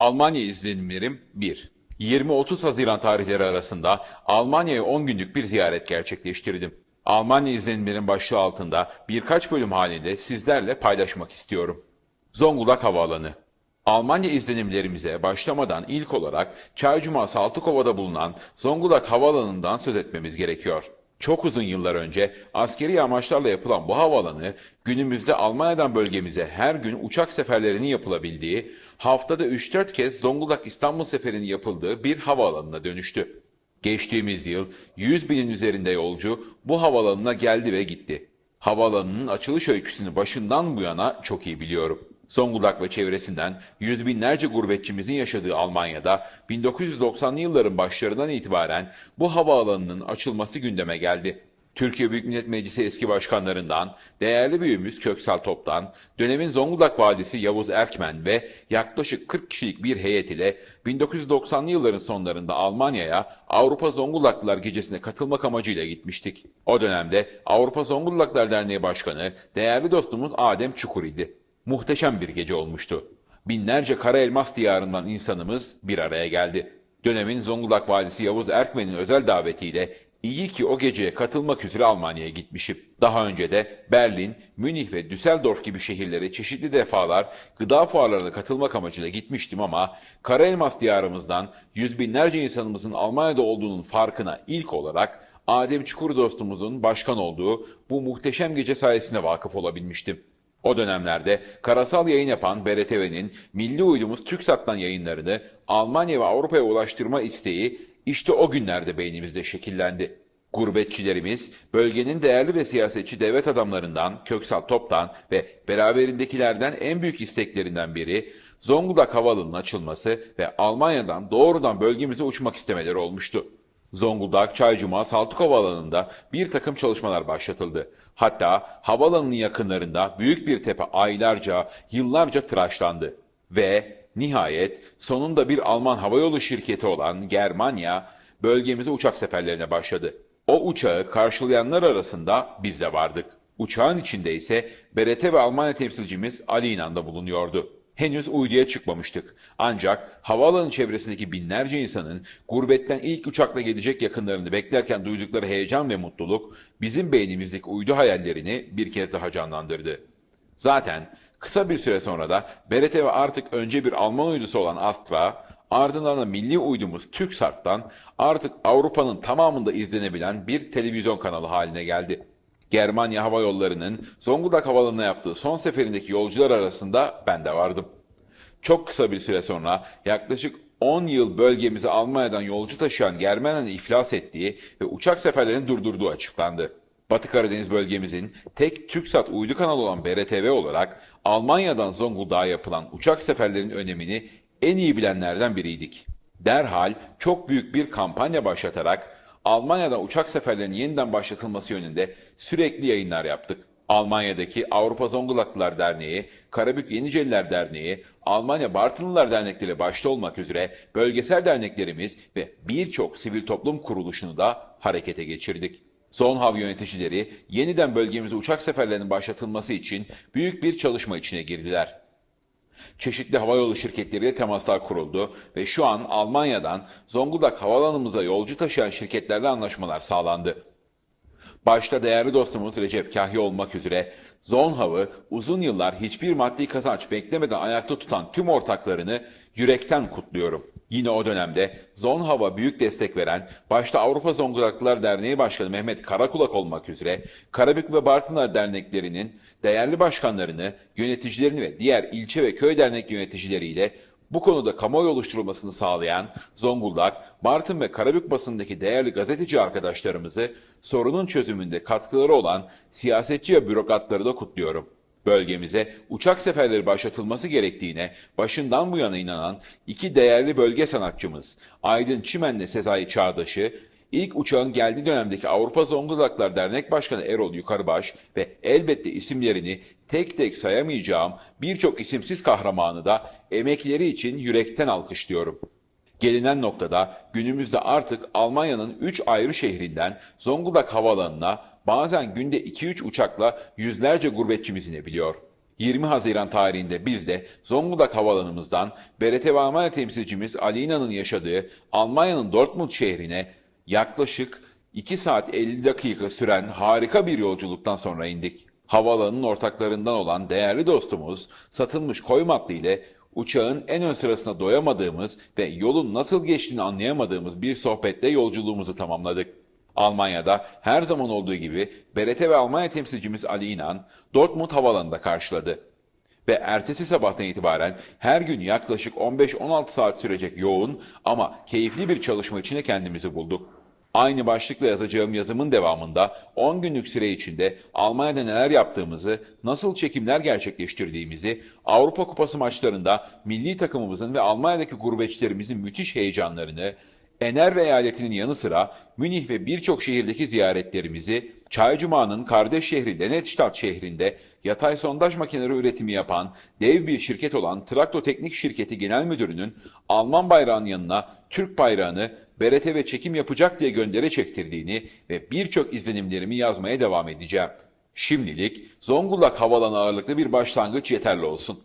Almanya izlenimlerim 1. 20-30 Haziran tarihleri arasında Almanya'ya 10 günlük bir ziyaret gerçekleştirdim. Almanya izlenimlerin başlığı altında birkaç bölüm halinde sizlerle paylaşmak istiyorum. Zonguldak Havaalanı Almanya izlenimlerimize başlamadan ilk olarak Çaycuma Saltıkova'da bulunan Zonguldak Havaalanı'ndan söz etmemiz gerekiyor. Çok uzun yıllar önce askeri amaçlarla yapılan bu havaalanı günümüzde Almanya'dan bölgemize her gün uçak seferlerinin yapılabildiği, haftada 3-4 kez Zonguldak İstanbul seferinin yapıldığı bir havaalanına dönüştü. Geçtiğimiz yıl 100 binin üzerinde yolcu bu havaalanına geldi ve gitti. Havaalanının açılış öyküsünü başından bu yana çok iyi biliyorum. Zonguldak ve çevresinden yüz binlerce gurbetçimizin yaşadığı Almanya'da 1990'lı yılların başlarından itibaren bu havaalanının açılması gündeme geldi. Türkiye Büyük Millet Meclisi eski başkanlarından, değerli büyüğümüz Köksal Top'tan, dönemin Zonguldak valisi Yavuz Erkmen ve yaklaşık 40 kişilik bir heyet ile 1990'lı yılların sonlarında Almanya'ya Avrupa Zonguldaklılar Gecesi'ne katılmak amacıyla gitmiştik. O dönemde Avrupa Zonguldaklar Derneği Başkanı değerli dostumuz Adem Çukur idi. Muhteşem bir gece olmuştu. Binlerce kara elmas diyarından insanımız bir araya geldi. Dönemin Zonguldak valisi Yavuz Erkmen'in özel davetiyle iyi ki o geceye katılmak üzere Almanya'ya gitmişim. Daha önce de Berlin, Münih ve Düsseldorf gibi şehirlere çeşitli defalar gıda fuarlarına katılmak amacıyla gitmiştim ama kara elmas diyarımızdan yüz binlerce insanımızın Almanya'da olduğunun farkına ilk olarak Adem Çukur dostumuzun başkan olduğu bu muhteşem gece sayesinde vakıf olabilmiştim. O dönemlerde karasal yayın yapan BRTV'nin milli uydumuz TürkSat'tan yayınlarını Almanya ve Avrupa'ya ulaştırma isteği işte o günlerde beynimizde şekillendi. Gurbetçilerimiz bölgenin değerli ve siyasetçi devlet adamlarından Köksal Top'tan ve beraberindekilerden en büyük isteklerinden biri Zonguldak Havaalanı'nın açılması ve Almanya'dan doğrudan bölgemize uçmak istemeleri olmuştu. Zonguldak, Çaycuma, Saltuk Havaalanı'nda bir takım çalışmalar başlatıldı. Hatta havaalanının yakınlarında büyük bir tepe aylarca, yıllarca tıraşlandı. Ve nihayet sonunda bir Alman havayolu şirketi olan Germania bölgemize uçak seferlerine başladı. O uçağı karşılayanlar arasında biz de vardık. Uçağın içinde ise BRT ve Almanya temsilcimiz Ali İnan da bulunuyordu. Henüz uyduya çıkmamıştık. Ancak havaalanı çevresindeki binlerce insanın gurbetten ilk uçakla gelecek yakınlarını beklerken duydukları heyecan ve mutluluk bizim beynimizdeki uydu hayallerini bir kez daha canlandırdı. Zaten kısa bir süre sonra da BRT ve artık önce bir Alman uydusu olan Astra, ardından da milli uydumuz TürkSat'tan artık Avrupa'nın tamamında izlenebilen bir televizyon kanalı haline geldi. Germanya Hava Yolları'nın Zonguldak Havaalanı'na yaptığı son seferindeki yolcular arasında ben de vardım. Çok kısa bir süre sonra yaklaşık 10 yıl bölgemize Almanya'dan yolcu taşıyan Germanya'nın iflas ettiği ve uçak seferlerini durdurduğu açıklandı. Batı Karadeniz bölgemizin tek TürkSat uydu kanalı olan BRTV olarak Almanya'dan Zonguldak'a yapılan uçak seferlerinin önemini en iyi bilenlerden biriydik. Derhal çok büyük bir kampanya başlatarak Almanya'dan uçak seferlerinin yeniden başlatılması yönünde sürekli yayınlar yaptık. Almanya'daki Avrupa Zonguldaklılar Derneği, Karabük Yeniceliler Derneği, Almanya Bartınlılar Dernekleri başta olmak üzere bölgesel derneklerimiz ve birçok sivil toplum kuruluşunu da harekete geçirdik. Zonhav yöneticileri yeniden bölgemize uçak seferlerinin başlatılması için büyük bir çalışma içine girdiler. Çeşitli havayolu şirketleriyle temaslar kuruldu ve şu an Almanya'dan Zonguldak havalanımıza yolcu taşıyan şirketlerle anlaşmalar sağlandı. Başta değerli dostumuz Recep Kahya olmak üzere Zonhav'ı uzun yıllar hiçbir maddi kazanç beklemeden ayakta tutan tüm ortaklarını yürekten kutluyorum. Yine o dönemde Zonhav'a büyük destek veren, başta Avrupa Zonguldaklılar Derneği Başkanı Mehmet Karakulak olmak üzere Karabük ve Bartınlar derneklerinin değerli başkanlarını, yöneticilerini ve diğer ilçe ve köy dernek yöneticileriyle bu konuda kamuoyu oluşturulmasını sağlayan Zonguldak, Bartın ve Karabük basındaki değerli gazeteci arkadaşlarımızı sorunun çözümünde katkıları olan siyasetçi ve bürokratları da kutluyorum. Bölgemize uçak seferleri başlatılması gerektiğine başından bu yana inanan iki değerli bölge sanatçımız Aydın Çimen'le Sezai Çağdaş'ı İlk uçağın geldiği dönemdeki Avrupa Zonguldaklar Dernek Başkanı Erol Yukarıbaş ve elbette isimlerini tek tek sayamayacağım birçok isimsiz kahramanı da emekleri için yürekten alkışlıyorum. Gelinen noktada günümüzde artık Almanya'nın 3 ayrı şehrinden Zonguldak Havaalanı'na bazen günde 2-3 uçakla yüzlerce gurbetçimiz inebiliyor. 20 Haziran tarihinde biz de Zonguldak havalanımızdan BRT ve Almanya temsilcimiz Ali İnan'ın yaşadığı Almanya'nın Dortmund şehrine yaklaşık 2 saat 50 dakika süren harika bir yolculuktan sonra indik. Havaalanının ortaklarından olan değerli dostumuz satılmış koy matlı ile uçağın en ön sırasına doyamadığımız ve yolun nasıl geçtiğini anlayamadığımız bir sohbette yolculuğumuzu tamamladık. Almanya'da her zaman olduğu gibi BRT ve Almanya temsilcimiz Ali İnan Dortmund havalanında karşıladı. Ve ertesi sabahtan itibaren her gün yaklaşık 15-16 saat sürecek yoğun ama keyifli bir çalışma içinde kendimizi bulduk. Aynı başlıkla yazacağım yazımın devamında 10 günlük süre içinde Almanya'da neler yaptığımızı, nasıl çekimler gerçekleştirdiğimizi, Avrupa Kupası maçlarında milli takımımızın ve Almanya'daki gurbetçilerimizin müthiş heyecanlarını, Ener ve eyaletinin yanı sıra Münih ve birçok şehirdeki ziyaretlerimizi, Çaycuma'nın kardeş şehri Lennetstadt şehrinde yatay sondaj makineleri üretimi yapan dev bir şirket olan Trakto Teknik Şirketi Genel Müdürü'nün Alman bayrağının yanına Türk bayrağını BRT ve çekim yapacak diye gönderi çektirdiğini ve birçok izlenimlerimi yazmaya devam edeceğim. Şimdilik Zonguldak havalanı ağırlıklı bir başlangıç yeterli olsun.